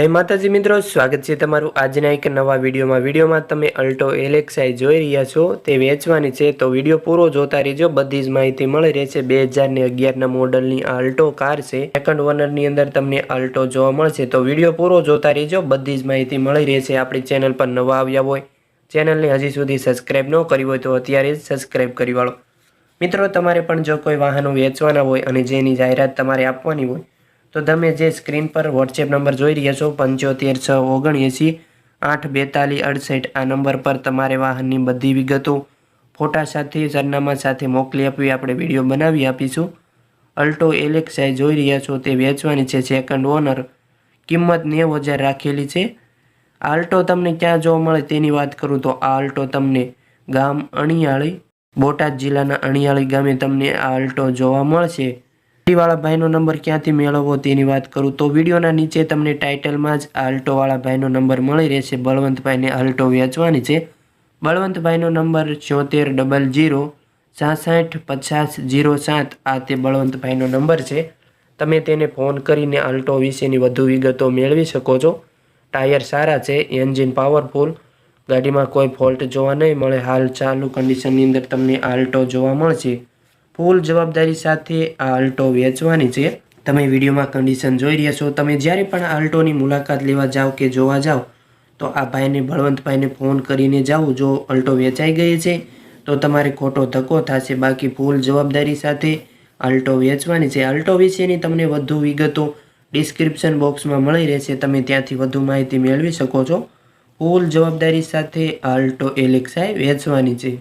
જય માતાજી મિત્રો, સ્વાગત છે તમારું આજના એક નવા વિડીયોમાં. વિડીયોમાં તમે અલ્ટો એલેક્સાઈ જોઈ રહ્યા છો, તે વેચવાની છે, તો વીડિયો પૂરો જોતા રહેજો. બધી જ માહિતી મળી રહેશે. બે હજારની અગિયારના મોડલની આ અલ્ટો કાર છે. સેકન્ડ ઓનરની અંદર તમને અલ્ટો જોવા મળશે, તો વીડિયો પૂરો જોતા રહેજો. બધી જ માહિતી મળી રહેશે આપણી ચેનલ પર નવા આવ્યા હોય. ચેનલને હજી સુધી સબસ્ક્રાઇબ ન કરી હોય તો અત્યારે જ સબસ્ક્રાઇબ કરી વાળો. મિત્રો, તમારે પણ જો કોઈ વાહનો વેચવાના હોય અને જેની જાહેરાત તમારે આપવાની હોય તો તમે જે સ્ક્રીન પર વોટ્સએપ નંબર જોઈ રહ્યા છો, પંચોતેર છ ઓગણએંસી આઠ બેતાલીસ અડસઠ, આ નંબર પર તમારે વાહનની બધી વિગતો ફોટા સાથે, સરનામા સાથે મોકલી આપવી, આપણે વીડિયો બનાવી આપીશું. અલ્ટો એલેક્સાઈ જોઈ રહ્યા છો, તે વેચવાની છે સેકન્ડ ઓનર કિંમત નેવું હજાર રાખેલી છે. આલ્ટો તમને ક્યાં જોવા મળે તેની વાત કરું તો આ અલ્ટો તમને ગામ અણિયાળી, બોટાદ જિલ્લાના અણિયાળી ગામે તમને આ અલ્ટો જોવા મળશે. વાળા ભાઈનો નંબર ક્યાંથી મેળવવો તેની વાત કરું તો વિડીયોના નીચે તમને ટાઇટલમાં જ આલ્ટોવાળા ભાઈનો નંબર મળી રહેશે. બળવંતભાઈને આલ્ટો વેચવાની છે. બળવંતભાઈનો નંબર છોતેર ડબલ જીરો સાસઠ પચાસ જીરો સાત આ તે બળવંતભાઈનો નંબર છે. તમે તેને ફોન કરીને આલ્ટો વિશેની વધુ વિગતો મેળવી શકો છો. ટાયર સારા છે, એન્જિન પાવરફુલ, ગાડીમાં કોઈ ફોલ્ટ જોવા નહીં મળે. હાલ ચાલુ કન્ડિશનની અંદર તમને આલ્ટો જોવા મળશે. ફૂલ જવાબદારી સાથે આ અલ્ટો વેચવાની છે. તમે વિડીયોમાં કન્ડિશન જોઈ રહ્યા છો. તમે જ્યારે પણ આ અલ્ટોની મુલાકાત લેવા જાઓ કે જોવા જાઓ તો આ ભાઈને, બળવંતભાઈને ફોન કરીને જાઓ. જો અલ્ટો વેચાઈ ગઈ છે, તો તમારે ખોટો ધક્કો થશે. બાકી ફૂલ જવાબદારી સાથે આલ્ટો વેચવાની છે. આલ્ટો વિશેની તમને વધુ વિગતો ડિસ્ક્રિપ્શન બોક્સમાં મળી રહેશે. તમે ત્યાંથી વધુ માહિતી મેળવી શકો છો. ફૂલ જવાબદારી સાથે અલ્ટો એલેક્સાઈ વેચવાની છે.